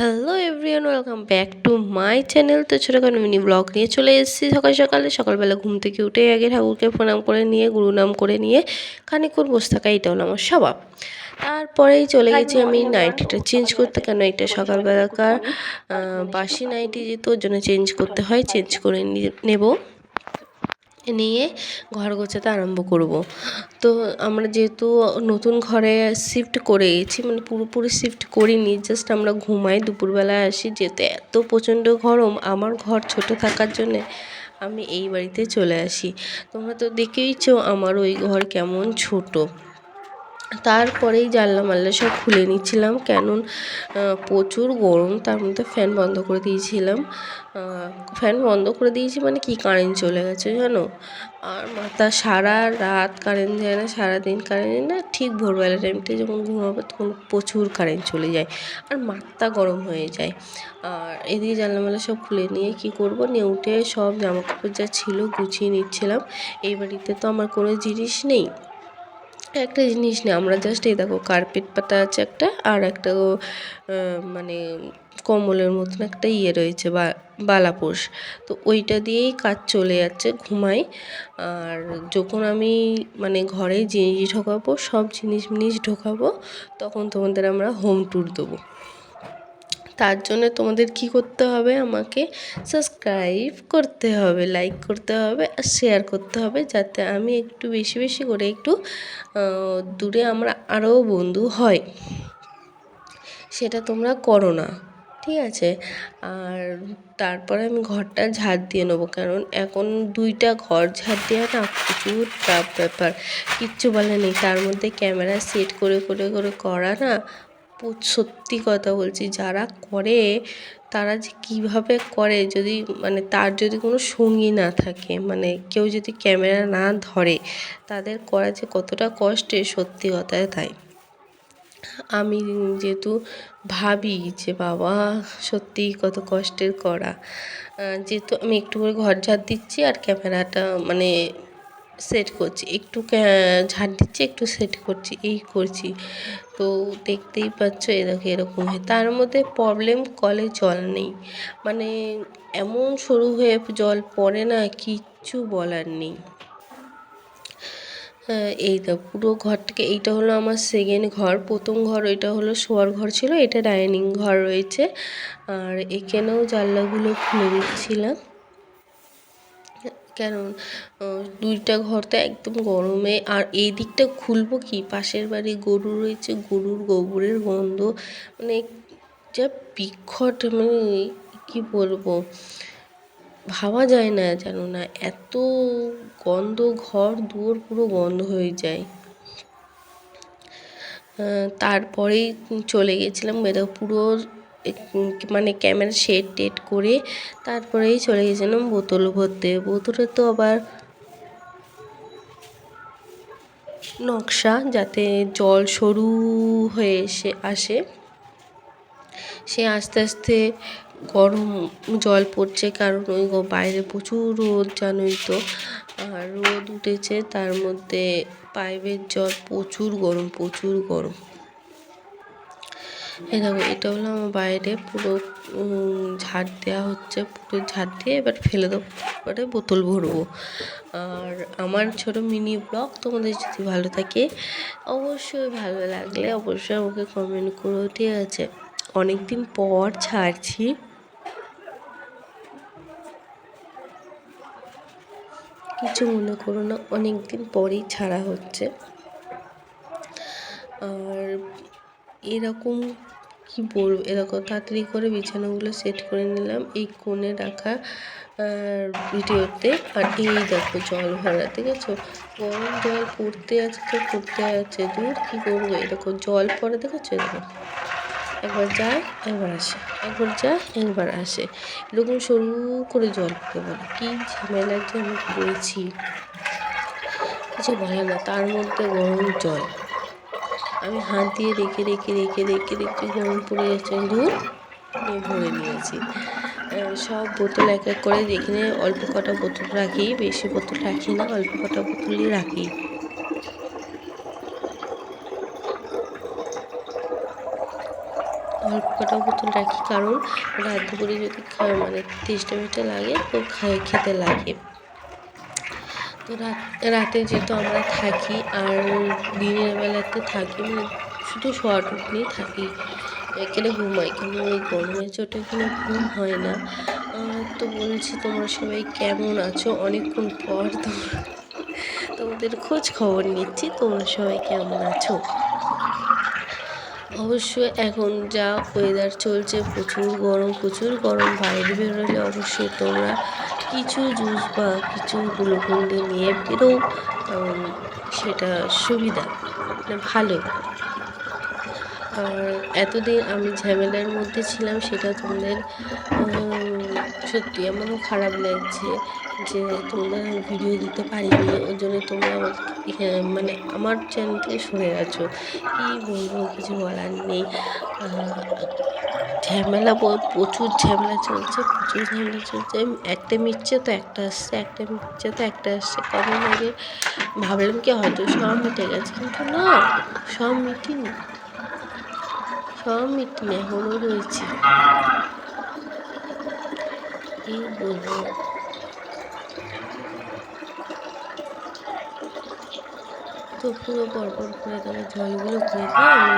Hello everyone welcome back to my channel তো ছোটোখাটো mini blog নিয়ে চলে এসেছি সকাল সকালে। সকালবেলা ঘুম থেকে উঠে আগে ঠাকুরকে প্রণাম করে নিয়ে গুরু নাম করে নিয়ে খানিক্ষণ বসে থাকা এটা হলো আমার স্বভাব। তারপরেই চলে গেছি আমি নাইটিটা চেঞ্জ করতে। কেন এটা সকালবেলাকার বাসি নাইটি যেহেতু ওর জন্য চেঞ্জ করতে হয় চেঞ্জ করে নেব। নিয়ে ঘর গোছাতে আরম্ভ করব। তো আমরা যেহেতু নতুন ঘরে শিফট করে গেছি মানে পুরোপুরি শিফট করিনি জাস্ট আমরা ঘুমাই, দুপুরবেলায় আসি যেতে এত প্রচণ্ড গরম, আমার ঘর ছোট থাকার জন্যে আমি এই বাড়িতে চলে আসি। তোমরা তো দেখেইছো আমার ওই ঘর কেমন ছোট। তারপরেই জানলা মাল্লা সব খুলে নিচ্ছিলাম। কেন প্রচুর গরম, তার মধ্যে ফ্যান বন্ধ করে দিয়েছিলাম। ফ্যান বন্ধ করে দিয়েছি মানে কি কারেন্ট চলে গেছে জানো? আর মাথা সারা রাত কারেন্ট যায় না, সারাদিন কারেন্ট যায় না। ঠিক ভোরবেলা টাইমটা যখন ঘুমাবো তখন প্রচুর কারেন্ট চলে যায় আর মাথা গরম হয়ে যায়। আর এদিকে জানলা মালা সব খুলে নিয়ে কি করব? উঠে সব জামা কাপড় যা ছিল গুছিয়ে নিচ্ছিলাম। এই বাড়িতে তো আমার কোনো জিনিস নেই। একটা জিনিস নেই আমরা জাস্ট এই দেখো কার্পেট পাতা আছে একটা আর একটা মানে কমলের মতন একটা ইয়ে রয়েছে বা বালাপোষ তো ওইটা দিয়েই কাজ চলে যাচ্ছে, ঘুমাই। আর যখন আমি মানে ঘরে জিনিস ঢোকাবো, সব জিনিস মিনিস ঢোকাবো, তখন তোমাদের আমরা হোম ট্যুর দেবো। তার জন্য তোমাদের কি করতে হবে? আমাকে সাবস্ক্রাইব করতে হবে লাইক করতে হবে আর শেয়ার করতে হবে যাতে আমি একটু বেশি বেশি করে একটু দূরে আমরা আরও বন্ধু হয় সেটা তোমরা করো না, ঠিক আছে? আর তারপরে আমি ঘরটা ঝাড় দিয়ে নেব, কারণ এখন দুইটা ঘর ঝাড় দেওয়া না প্রচুর টাফ ব্যাপার, কিচ্ছু বলে নেই। তার মধ্যে ক্যামেরা সেট করে করে করে করা না সত্যি কথা বলছি, যারা করে তারা যে কীভাবে করে যদি মানে তার যদি কোনো সঙ্গী না থাকে মানে কেউ যদি ক্যামেরা না ধরে, তাদের করা যে কতটা কষ্টে, সত্যি কথায় তাই। আমি যেহেতু ভাবি যে বাবা সত্যিই কত কষ্টের করা যেহেতু আমি একটু করে ঘর ঝাড় দিচ্ছি আর ক্যামেরাটা মানে সেট করছি। একটু ঝাড় দিচ্ছি, একটু সেট করছি, এই করছি। তো দেখতেই পাচ্ছ এ দেখো, এরকম হয়। তার মধ্যে প্রবলেম কলে জল নেই। মানে এমন সরু হয়ে জল পড়ে না, কিচ্ছু বলার নেই। এই তো পুরো ঘরটাকে, এইটা হলো আমার সেকেন্ড ঘর। প্রথম ঘর, ওইটা হলো শোয়ার ঘর ছিল, এটা ডাইনিং ঘর রয়েছে। আর এখানেও জানলাগুলো খুলে দিচ্ছিলাম। কারণ দুইটা ঘর তো একদম গরমে। আর এই দিকটা খুলবো কি? পাশের বাড়ি গরু রয়েছে, গরুর গোবরের গন্ধ। মানে যা বিক্ষট মানে কি বলব? ভাবা যায় না জানো না। এত গন্ধ, ঘর দুয়ার পুরো গন্ধ হয়ে যায়। তারপরেই চলে গেছিলাম পুরো মানে ক্যামেরা সেট টেট করে তারপরেই চলে গেছিলাম বোতল ভরতে। বোতলে তো আবার নকশা যাতে জল সরু হয়ে এসে আসে। সে আস্তে আস্তে গরম জল পড়ছে কারণ ওই বাইরে প্রচুর রোদ জানোই তো। আর রোদ উঠেছে তার মধ্যে পাইপের জল প্রচুর গরম প্রচুর গরম। এই দেখো, এটা হলো আমার বাইরে, পুরো ঝাড় দেওয়া হচ্ছে, পুরো ঝাড় দিয়ে এবার ফেলে দেবো, এবারে বোতল ভরবো। আর আমার ছোট মিনি ব্লগ, তোমাদের যদি ভালো থাকে, অবশ্যই ভালো লাগলে অবশ্যই আমাকে কমেন্ট করো ঠিক আছে অনেক দিন পর ছাড়ছি। কিছু মনে করো না অনেক দিন পরেই ছাড়া হচ্ছে। আর এরকম কি বলব? এরকম তাড়াতাড়ি করে বিছানাগুলো সেট করে নিলাম এই কোণে রাখা ভিডিওতে। আর এই দেখো জল ভরা, ঠিক আছে? গরম জল পড়তে আছে তো পড়তে আছে। দূর কী করব? এরকম জল পড়ে দেখেছ এরকম একবার যায় একবার আসে। একবার যায় একবার আসে। এরকম সরু করে জল পড়তে বলে কী ঝামেলা যে আমি করেছি। কিছু বলে না, তার মধ্যে গরম জল। আমি হাত দিয়ে রেখে রেখে রেখে রেখে রেখে যেমন পড়ে যাচ্ছে নিয়ে ভরে নিয়েছি। সব বোতল এক এক করে যেখানে অল্প কটা বোতল রাখি, বেশি বোতল রাখি না, অল্প কটা বোতলই রাখি। অল্প কটা বোতল রাখি, কারণ রাত দুপুরে যদি মানে তেষ্টা মেষ্টা লাগে, তো খাই খেতে লাগে। তো রাত যেহেতু আমরা থাকি আর দিনের বেলাতে থাকি মানে শুধু নিয়ে থাকি, এখানে ঘুমাই কিন্তু ওই গরমের চোটে এখানে ঘুম হয় না। তো বলছি তোমরা সবাই কেমন আছো? অনেকক্ষণ পর তোমরা তোমাদের খোঁজ খবর নিচ্ছি, তোমরা সবাই কেমন আছো? অবশ্য এখন যা ওয়েদার চলছে, প্রচুর গরম প্রচুর গরম, বাইরে বেরোলে অবশ্যই তোমরা কিছু জুস বা কিছু গ্লুকন্ডি নিয়ে বেরো সেটা সুবিধা ভালো। আর এতদিন আমি ঝামেলার মধ্যে ছিলাম, সেটা তোমাদের সত্যি আমারও খারাপ লাগছে যে তোমরা ভিডিও দিতে পারিনি, ওর জন্য তোমরা মানে আমার চ্যানেল থেকে আছো। কী বলব কিছু বলার নেই। ঝামেলা প্রচুর ঝামেলা চলছে, প্রচুর ঝামেলা চলছে। একটা মিটছে তো একটা আসছে, একটা মিটছে তো একটা আসছে। কদিন আগে ভাবলাম কি হয়তো সব মিটে গেছে, কিন্তু না, সব মিটিনি। সব মিটিনি এখনও রয়েছে। কি বলব? তো পুরো পরপর করে তারপর জলগুলো খেয়ে আমি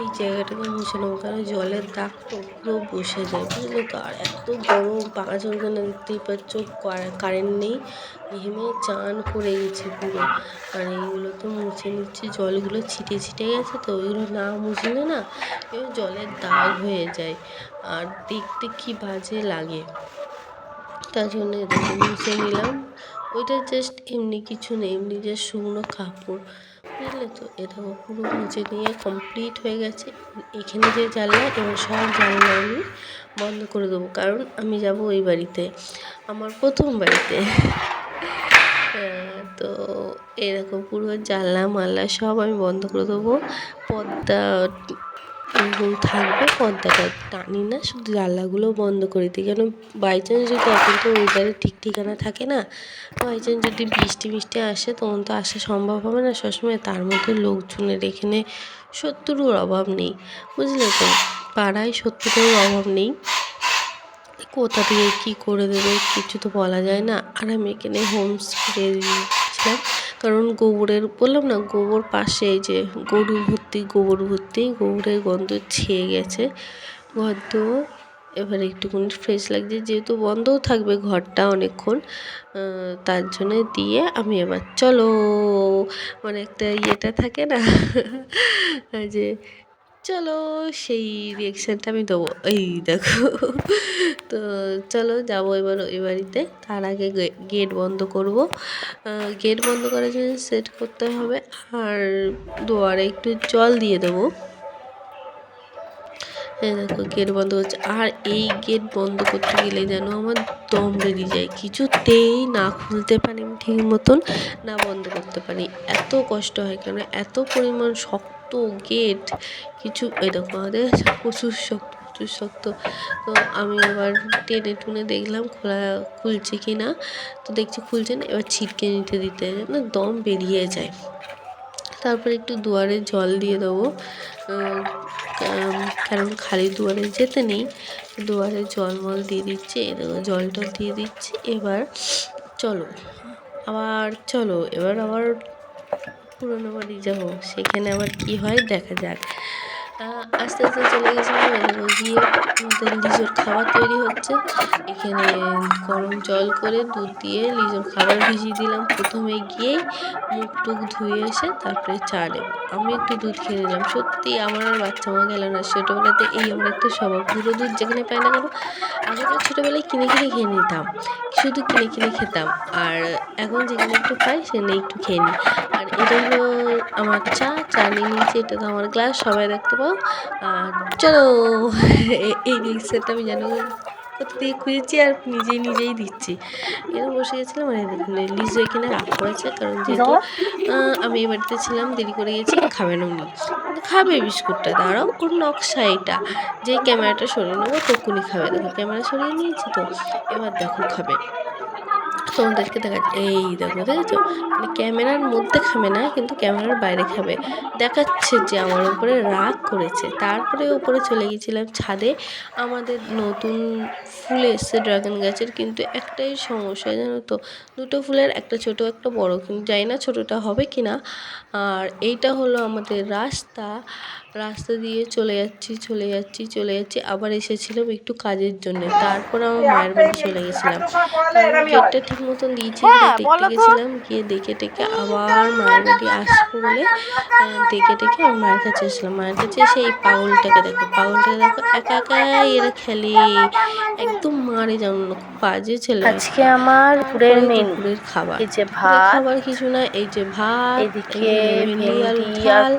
এই জায়গাটাকে মুছে নেব, কারণ জলের দাগ তো পুরো বসে যায়, বুঝলে তো? আর এত গরম পাকা চলছে দেখতেই পাচ্ছ? কারেন্ট নেই। ঘেমে চান করে গেছি পুরো। আর এইগুলো তো মুছে নিচ্ছি, জলগুলো ছিটে ছিটে গেছে তো, ওইগুলো না মুছলে না এবার জলের দাগ হয়ে যায়। আর দেখতে কি বাজে লাগে। তার জন্য মুছে নিলাম। ওইটা জাস্ট এমনি কিছু নেই, এমনি জাস্ট শুকনো কাপড়। বুঝলে তো এটা পুরো মুছে নিয়ে কমপ্লিট হয়ে গেছে। এখানে যে জানলা, এবার সব জানলা আমি বন্ধ করে দেবো, কারণ আমি যাব ওই বাড়িতে, আমার প্রথম বাড়িতে। তো এরকম পুরো জানলা মাল্লা সব আমি বন্ধ করে দেবো। পর্দা এরকম থাকবে, পর্দাটা টানি না, শুধু জানলাগুলো বন্ধ করে দিই। কেন বাই চান্স যদি এখন তো ওয়েদারে ঠিক ঠিকানা থাকে না বাই চান্স যদি বৃষ্টি মিষ্টি আসে, তখন তো আসা সম্ভব হবে না। সবসময় তার মধ্যে লোকজনের এখানে শত্রুর অভাব নেই, বুঝলে তো? পাড়ায় শত্রুর অভাব নেই। কোথা থেকে কী করে দেবে, কিছু তো বলা যায় না। আর আমি এখানে হোম স্প্রে দিয়েছিলাম। কারণ গোবরের, বললাম না গোবর পাশে যে গরু ভর্তি, গোবর ভর্তি, গোবরের গন্ধ ছেয়ে গেছে। ঘর এবার একটুখানি ফ্রেশ লাগছে, যেহেতু বন্ধও থাকবে ঘরটা অনেকক্ষণ তার জন্যে দিয়ে আমি এবার চলো। মানে একটা ইয়েটা থাকে না যে চলো সেই রিয়েকশানটা আমি দেবো। এই দেখো। তো চলো যাব এবার ওই বাড়িতে। তার আগে গেট বন্ধ করব। গেট বন্ধ করার জন্য সেট করতে হবে আর দুয়ারে একটু জল দিয়ে দেবো। এই দেখো গেট বন্ধ হচ্ছে আর এই গেট বন্ধ করতে গেলে যেন আমার দম বেরিয়ে যায়। কিছুতেই না খুলতে পারি আমি ঠিক মতন, না বন্ধ করতে পারি। এত কষ্ট হয় কেন এত পরিমাণ শক্ত গেট কিছু, এই দেখো আমাদের প্রচুর শক্ত প্রচুর শক্ত। তো আমি আবার টেনে টুনে দেখলাম খোলা খুলছে কি না। তো দেখছি খুলছে না, এবার ছিটকে নিতে দিতে না দম বেরিয়ে যায়। তারপর একটু দুয়ারে জল দিয়ে দেবো। কারণ- খালি দুয়ারে যেতে নেই, দুয়ারে জল মল দিয়ে দিচ্ছে জলটা দিয়ে দিচ্ছে। এবার চলো, আবার চলো, এবার আবার পুরোনো বাড়ি যাব সেখানে আবার কি হয় দেখা যাক। আস্তে আস্তে চলে গেছিলাম এদিকে গিয়ে আমাদের লিজোর খাবার তৈরি হচ্ছে। এখানে গরম জল করে দুধ দিয়ে লিজোর খাবার ভিজিয়ে দিলাম। প্রথমে গিয়ে মুখ টুক ধুয়ে এসে তারপরে চা নেব। আমি একটু দুধ খেয়ে নিলাম। সত্যি আমার আর বাচ্চা মা গেল না। ছোটোবেলাতে এই আমার একটা স্বভাব। গুঁড়ো দুধ যেখানে পাই না কেন, আগে তো ছোটোবেলায় কিনে কিনে খেয়ে নিতাম। শুধু কিনে কিনে খেতাম। আর এখন যেখানে একটু পাই, সেখানে একটু খেয়ে নিই। আর এটা হলো আমার চা। চা নিয়ে নিয়েছি। এটা তো আমার গ্লাস সবাই দেখতে পাও আর চলো এই রিক্সাটা আমি জানো কোথা থেকে খুঁজেছি আর নিজেই নিজেই দিচ্ছি। এরকম বসে গেছিলাম মানে দেখুন লিজু এখানে রাগ করেছে কারণ যেহেতু আমি এই বাড়িতে ছিলাম দেরি করে গেছি খাবে না উনি। খাবে বিস্কুটটা দাঁড়াও ওর নকশা এটা। যে ক্যামেরাটা সরিয়ে নেব তখনই খাবে। দেখো ক্যামেরা সরিয়ে নিয়েছি তো এবার দেখো খাবে। তোমাদেরকে দেখাচ্ছি এই দেখো, দেখেছ? মানে ক্যামেরার মধ্যে খাবে না, কিন্তু ক্যামেরার বাইরে খাবে। দেখাচ্ছে যে আমার উপরে রাগ করেছে। তারপরে উপরে চলে গেছিলাম ছাদে। আমাদের নতুন ফুল এসছে ড্রাগন গাছের, কিন্তু একটাই সমস্যা জানো তো? দুটো ফুলের, একটা ছোট, একটা বড়। কিন্তু জানি না ছোটোটা হবে কি না আর এইটা হলো আমাদের রাস্তা। রাস্তা দিয়ে চলে যাচ্ছি চলে যাচ্ছি চলে যাচ্ছি। আবার এসেছিলাম একটু কাজের জন্য। তারপর আমার মায়ের বাড়ি চলে গেছিলাম। কারণ গেটটা ঠিক মতন দিয়েছি দেখতে গেছিলাম। গিয়ে দেখে টেকে আবার মায়ের বাড়ি আসব বলে দেখে টেকে আমার মায়ের কাছে এসেছিলাম। মায়ের কাছে এসে এই পাগলটাকে দেখো। পাগলটাকে দেখো একা একা এরা খেলে। একদম মারে জানো না খুব বাজে ছেলে। আজকে আমার দুপুরের তারপরে মেনু। খাবার। এই যে ভাত খাবার কিছু না এই যে ভাত এদিকে ভেন্ডি আর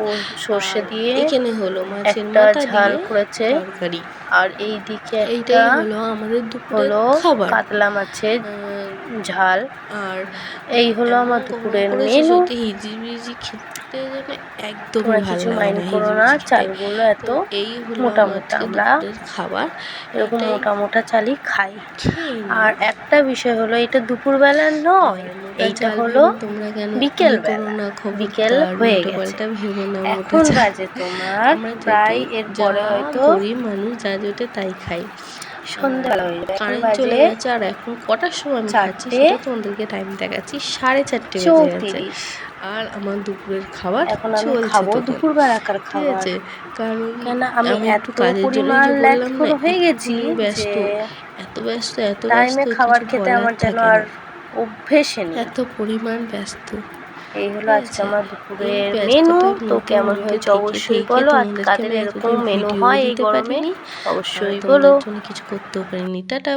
সর্ষে দিয়ে এখানে হলো মাছের একটা মাথা ঝাল করেছে। তরকারি। আর এইদিকে এইটাই একটা হলো আমাদের দুপুরের খাবার। কাতলা মাছের ঝাল। আর এই হলো আমার দুপুরের মেনু হিজিবিজি খেতে যেন একদম ভালো মাইন্ড না করো না। চালগুলো এত এই হলো মোটা মোটা আমরা খাবার। এরকম মোটা মোটা চালই খাই। আর একটা বিষয় হলো এটা দুপুরবেলা নয় এইটা হলো তোমরা কেন বিকেল করো না খবরদার, বিকেল হয়ে গেছে। এখন। বাজে তোমার প্রায় যত এরপরে যা হয়তো মানুষ যা জোটে তাই খাই সন্ধ্যাবেলা হয়ে যাবে কারেন্ট চলে গেছে আর এখন কটার সময় আমি খাচ্ছি সেটা তোমাদেরকে টাইম দেখাচ্ছি। সাড়ে চারটে বেজে গেছে। আর আমার দুপুরের খাবার এখন আমি খাব। দুপুরবেলাকার খাবার। আছে। কারণ কেন আমি এত কাজের জন্য বললাম হয়ে গেছি ব্যস্ত। এত ব্যস্ত এত টাইমে ব্যস্ত খাবার খেতে আমার যেন আর অভ্যেসে নেই। এত পরিমাণ ব্যস্ত। এই হলো ঠিক আজকে আমার দুপুরের মেনু তো কেমন হয়েছে অবশ্যই বলো। আর কাদের এরকম মেনু হয় এই গরমে অবশ্যই বলো। কিছু করতেও পারিনি। টাটা